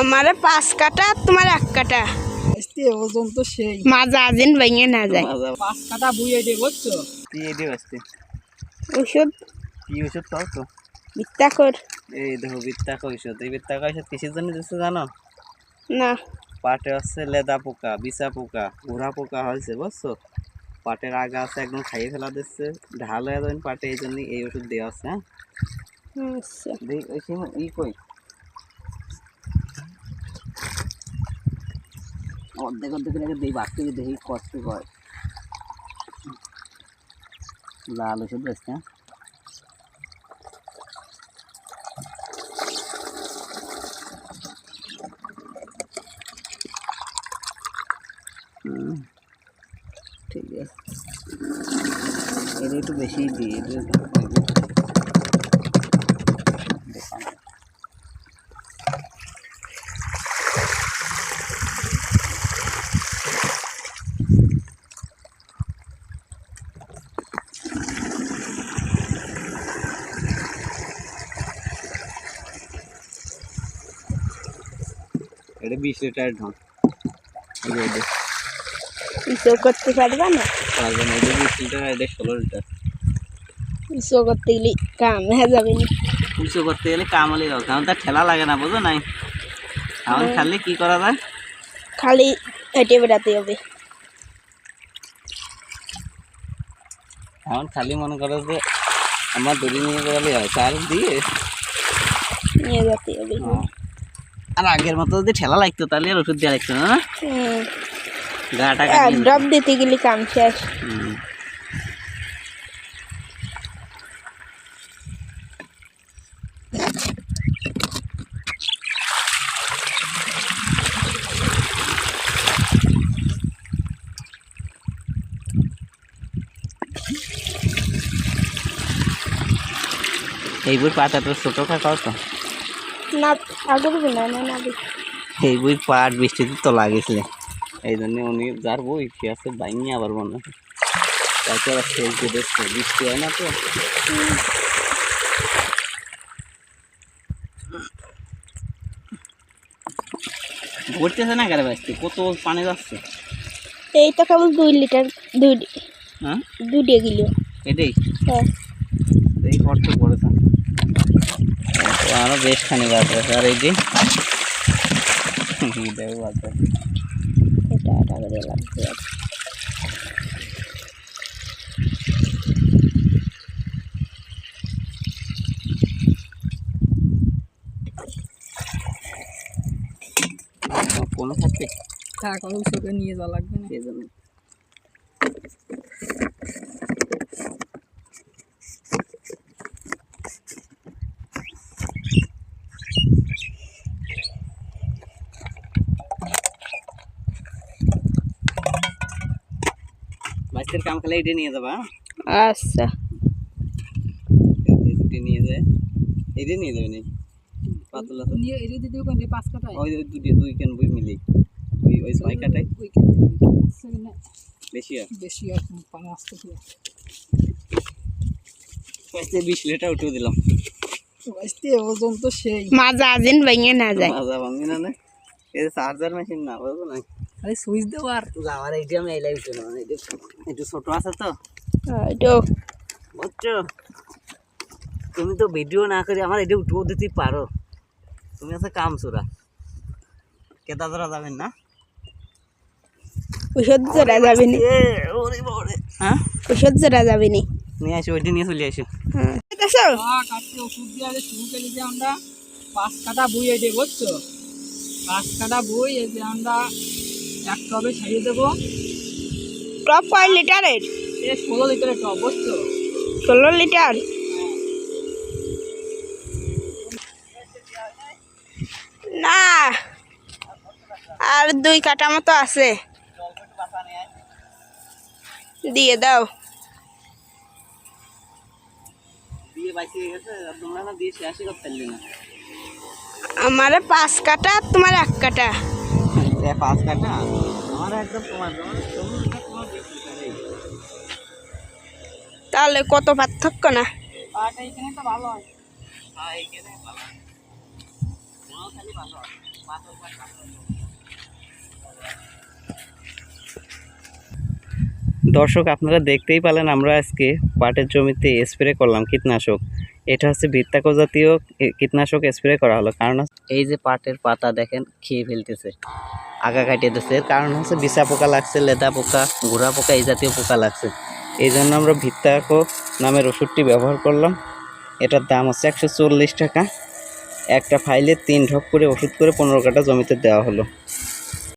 আমারে পাঁচ কাটা তোমার এক কাটা। আজকে ওজন তো সেই। মাজা আজিন ভেঙে না যায়। পাঁচ কাটা বুয়ে দিয়ে বুঝছ? তুই দিয়ে বাঁচতে। ওষুধ কি ওষুধ খাও তো? মিথ্যা এই দেখো বৃত্তাক ঔষধ। এই বৃত্তাক ঔষধ কিসের জন্য দিচ্ছে জানো? না। পাটে হচ্ছে লেদা পোকা বিছা পোকা ঘোড়া পোকা হয়েছে বুঝছ? পাটের আগা আছে একদম খাইয়ে ফেলা দিচ্ছে। ঢাল হয়ে যাবেন পাটে এই জন্য এই ওষুধ দেওয়া আছে হ্যাঁ? দেখ কষ্ট কয় লাল ওষুধ হ্যাঁ হুম, ঠিক আছে এটা একটু বেশি দিই এটা বিশ লিটার ঢং। ইসো করতে পারবা না? পারবে না এটা বিশ লিটার এটা ষোলো লিটার। ইসো করতে গেলে কাম হয়ে যাবে না। করতে গেলে কামালি দাও কারণ তার ঠেলা লাগে না বুঝো নাই? এখন খালি কি করা যায়? খালি হেঁটে বেড়াতে হবে। এখন খালি মনে করো যে আমার দড়ি নিয়ে বেড়ালে হয় দিয়ে নিয়ে যেতে হবে। আর আগের মতো যদি ঠেলা লাগতো তাহলে আর ওষুধ দেওয়া লাগতো না। গাটা ড্রপ দিতে গেলে কাম শেষ হুম। এই বই পাটা তো তো না আগের না না না এই বই পাট বৃষ্টিতে তো লাগেছিলে এই জন্য উনি যার বই সে আছে বাইনি আবার মনে তাকে আবার ফেলতে দেখছে বৃষ্টি হয় না তো। ভরতেছে না গাড়ি বাঁচতে কত পানি যাচ্ছে? এই তো কেবল দুই লিটার দুই হ্যাঁ? দুইটা গেল। এটাই? হ্যাঁ। এই কষ্ট পড়েছে আরও বেশ খানি বাদ আছে। আর এই যে বাদ আছে এটা আটা করে লাগবে কোনো থাকবে থাক ওই নিয়ে যাওয়া লাগবে না। সেই জন্য। বাচ্চার কাম খেলে এটা নিয়ে যাবা? আচ্ছা। এই দুটি নিয়ে যায়। এটা নিয়ে যাবে নি পাতলা তো। নিয়ে এর দিতে ওখানে পাঁচ কাটায়। ওই ওই দুটি দুই কেন বই মিলি। ওই ওই ছয় কাটাই ওইখানে সেখানে বেশি আর? বেশি আর পানি আসতে কি বাচ্চা বিশ লিটার উঠে দিলাম। আজকে ওজন তো সেই। মাজা আজিন ভেঙে না যায়। মাজা ভাঙবি না না। এই চার্জার মেশিন না বুঝলো? না খালি সুইচ দেবো আর আমার এইটা আমি এলাই উঠে একটু ছোট আছে তো। বুঝছ তুমি তো ভিডিও না করে আমার এটা উঠেও দিতে পারো। তুমি আছে কাম চোরা কেতা ধরা যাবেন না? ওষুধ জোড়া যাবে নি ওরে বাবারে। হ্যাঁ? ওষুধ জোড়া যাবে নি নিয়ে আসো ওইটা নিয়ে চলে আসো। হ্যাঁ দেখছ ওষুধ দিয়ে শুরু করে যে আমরা পাঁচ কাটা বই এই বুঝছ? পাঁচ কাটা বই এই যে আমরা এক টবে ছাড়িয়ে দেবো। টপ কয় লিটারের? এ ষোলো লিটারের টব বুঝছ? ষোলো লিটার? না আর দুই কাটা মতো আছে। দিয়ে দাও। আমারে পাঁচ কাটা তোমার এক কাটা। এ পাঁচ কাটা আমার একদম তোমার। তাহলে কত পার্থক্য না? পাট তো ভালো হয়। ভালো নাও খালি ভালো পাথর দর্শক আপনারা দেখতেই পেলেন আমরা আজকে পাটের জমিতে স্প্রে করলাম কীটনাশক। এটা হচ্ছে বৃত্তাক জাতীয় কীটনাশক স্প্রে করা হলো। কারণ হচ্ছে- এই যে পাটের পাতা দেখেন খেয়ে ফেলতেছে। আগা কাটিয়ে দিচ্ছে কারণ হচ্ছে বিছা পোকা লাগছে লেদা পোকা ঘোড়া পোকা এই জাতীয় পোকা লাগছে। এই জন্য আমরা ভিত্তাকো নামের ওষুধটি ব্যবহার করলাম। এটার দাম হচ্ছে একশো চল্লিশ টাকা। একটা ফাইলে তিন ঢপ করে ওষুধ করে পনেরো কাটা জমিতে দেওয়া হলো।